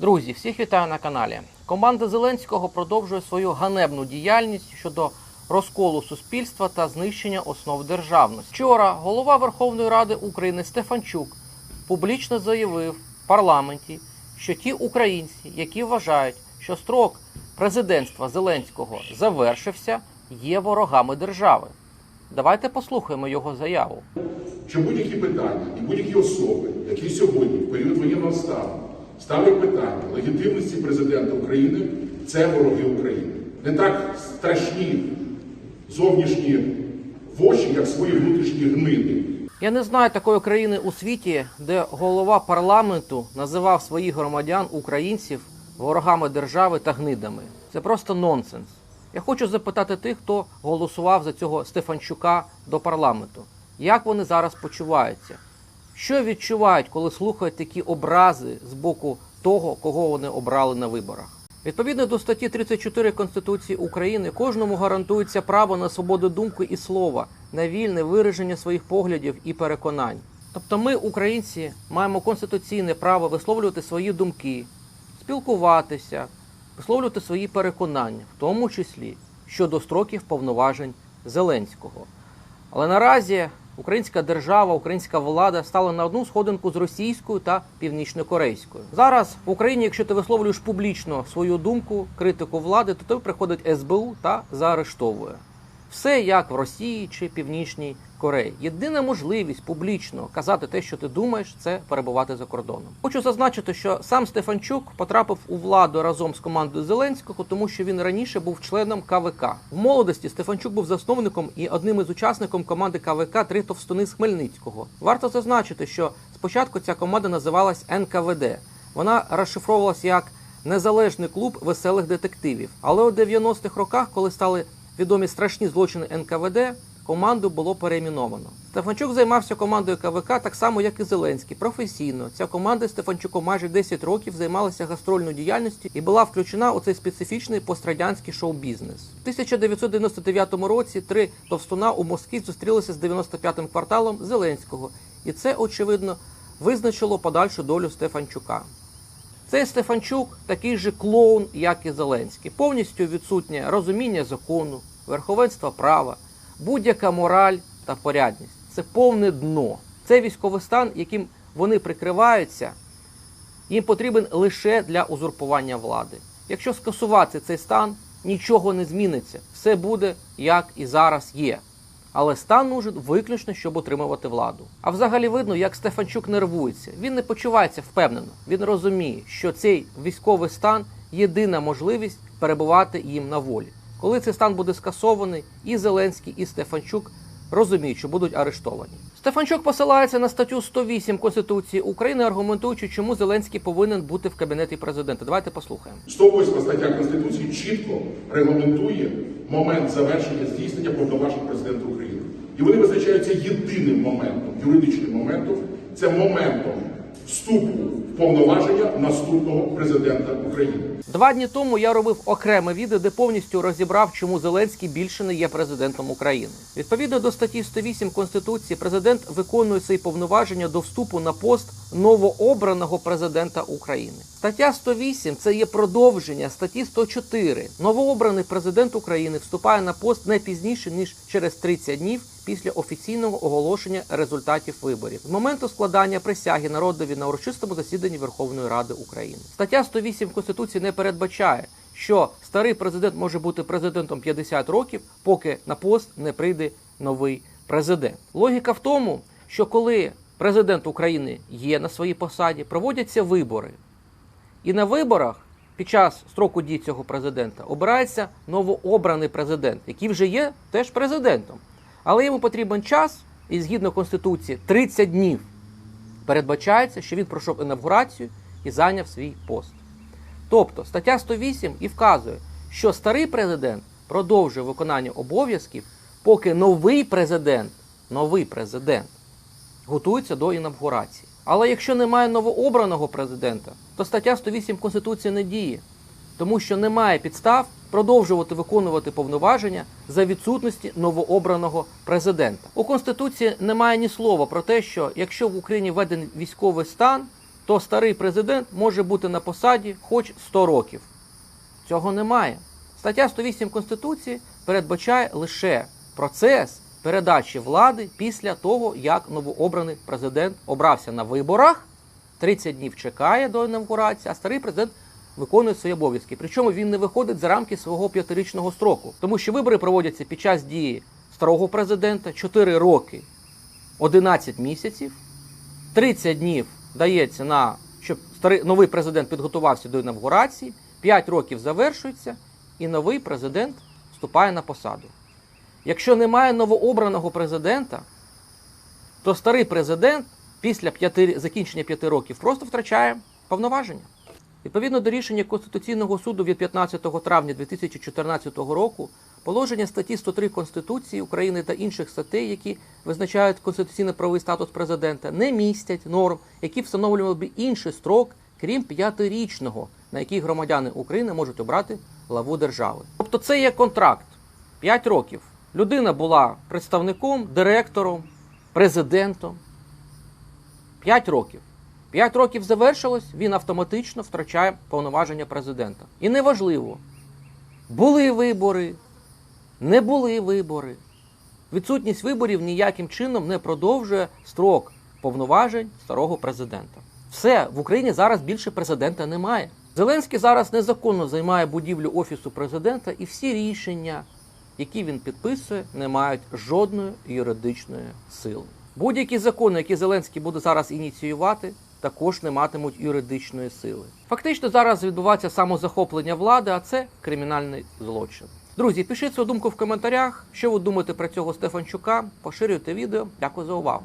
Друзі, всіх вітаю на каналі. Команда Зеленського продовжує свою ганебну діяльність щодо розколу суспільства та знищення основ державності. Вчора голова Верховної Ради України Стефанчук публічно заявив в парламенті, що ті українці, які вважають, що строк президентства Зеленського завершився, є ворогами держави. Давайте послухаємо його заяву. що будь-які питання і будь-які особи, які сьогодні в період воєнного стану ставлять питання легітимності президента України, це вороги України. Не так страшні зовнішні воші, як свої внутрішні гниди. Я не знаю такої країни у світі, де голова парламенту називав своїх громадян українців ворогами держави та гнидами. Це просто нонсенс. Я хочу запитати тих, хто голосував за цього Стефанчука до парламенту. Як вони зараз почуваються? Що відчувають, коли слухають такі образи з боку того, кого вони обрали на виборах? Відповідно до статті 34 Конституції України, кожному гарантується право на свободу думки і слова, на вільне вираження своїх поглядів і переконань. Тобто ми, українці, маємо конституційне право висловлювати свої думки, спілкуватися, висловлювати свої переконання, в тому числі щодо строків повноважень Зеленського. Але наразі українська держава, українська влада стала на одну сходинку з російською та північнокорейською. Зараз в Україні, якщо ти висловлюєш публічно свою думку, критику влади, то тобі приходить СБУ та заарештовує. Все як в Росії чи Північній Кореї. Єдина можливість публічно казати те, що ти думаєш, це перебувати за кордоном. Хочу зазначити, що сам Стефанчук потрапив у владу разом з командою Зеленського, тому що він раніше був членом КВК. В молодості Стефанчук був засновником і одним із учасником команди КВК Три товстуни з Хмельницького. Варто зазначити, що спочатку ця команда називалась НКВД. Вона розшифровувалась як незалежний клуб веселих детективів. Але у 90-х роках, коли стали відомі страшні злочини НКВД, команду було перейменовано. Стефанчук займався командою КВК так само, як і Зеленський, професійно. Ця команда Стефанчуком майже 10 років займалася гастрольною діяльністю і була включена у цей специфічний пострадянський шоу-бізнес. У 1999 році три товстуна у Москві зустрілися з 95-м кварталом Зеленського, і це очевидно визначило подальшу долю Стефанчука. Цей Стефанчук такий же клоун, як і Зеленський. Повністю відсутнє розуміння закону, верховенства права, будь-яка мораль та порядність. Це повне дно. Це військовий стан, яким вони прикриваються, їм потрібен лише для узурпування влади. Якщо скасувати цей стан, нічого не зміниться. Все буде як і зараз є. Але стан нужен виключно, щоб отримувати владу. А взагалі видно, як Стефанчук нервується. Він не почувається впевнено. Він розуміє, що цей військовий стан єдина можливість перебувати їм на волі. Коли цей стан буде скасований, і Зеленський, і Стефанчук розуміють, що будуть арештовані. Стефанчук посилається на статтю 108 Конституції України, аргументуючи, чому Зеленський повинен бути в кабінеті президента. Давайте послухаємо. 108 стаття Конституції чітко регламентує момент завершення здійснення повноважень президента України. І вони визначаються єдиним моментом, юридичним моментом, це моментом вступу повноваження наступного президента України. Два дні тому я робив окреме відео, де повністю розібрав, чому Зеленський більше не є президентом України. Відповідно до статті 108 Конституції, президент виконує свої повноваження до вступу на пост новообраного президента України. Стаття 108 – це є продовження статті 104. Новообраний президент України вступає на пост не пізніше ніж через 30 днів після офіційного оголошення результатів виборів з моменту складання присяги народові на урочистому засіданні Верховної Ради України. Стаття 108 Конституції не передбачає, що старий президент може бути президентом 50 років, поки на пост не прийде новий президент. Логіка в тому, що коли президент України є на своїй посаді, проводяться вибори. І на виборах під час строку дії цього президента обирається новообраний президент, який вже є теж президентом. Але йому потрібен час, і згідно Конституції, 30 днів передбачається, що він пройшов інавгурацію і зайняв свій пост. Тобто стаття 108 і вказує, що старий президент продовжує виконання обов'язків, поки новий президент, новий президент готується до інавгурації. Але якщо немає новообраного президента, то стаття 108 Конституції не діє, тому що немає підстав продовжувати виконувати повноваження за відсутності новообраного президента. У Конституції немає ні слова про те, що якщо в Україні введений військовий стан, то старий президент може бути на посаді хоч 100 років. Цього немає. Стаття 108 Конституції передбачає лише процес передачі влади після того, як новообраний президент обрався на виборах, 30 днів чекає до інавгурації, а старий президент виконує свої обов'язки. Причому він не виходить за рамки свого п'ятирічного строку, тому що вибори проводяться під час дії старого президента 4 роки 11 місяців. 30 днів дається на щоб старий новий президент підготувався до інавгурації, 5 років завершується, і новий президент вступає на посаду. Якщо немає новообраного президента, то старий президент після п'яти, закінчення 5 років просто втрачає повноваження. Відповідно до рішення Конституційного суду від 15 травня 2014 року, положення статті 103 Конституції України та інших статей, які визначають конституційно-правовий статус президента, не містять норм, які встановлювали б інший строк, крім п'ятирічного, на який громадяни України можуть обрати главу держави. Тобто це є контракт 5 років. Людина була представником, директором, президентом. 5 років. 5 років завершилось, він автоматично втрачає повноваження президента. І неважливо, були вибори, не були вибори. Відсутність виборів ніяким чином не продовжує строк повноважень старого президента. Все, в Україні зараз більше президента немає. Зеленський зараз незаконно займає будівлю офісу президента, і всі рішення, які він підписує, не мають жодної юридичної сили. Будь-які закони, які Зеленський буде зараз ініціювати, також не матимуть юридичної сили. Фактично зараз відбувається самозахоплення влади, а це кримінальний злочин. Друзі, пишіть свою думку в коментарях. Що ви думаєте про цього Стефанчука? Поширюйте відео. Дякую за увагу.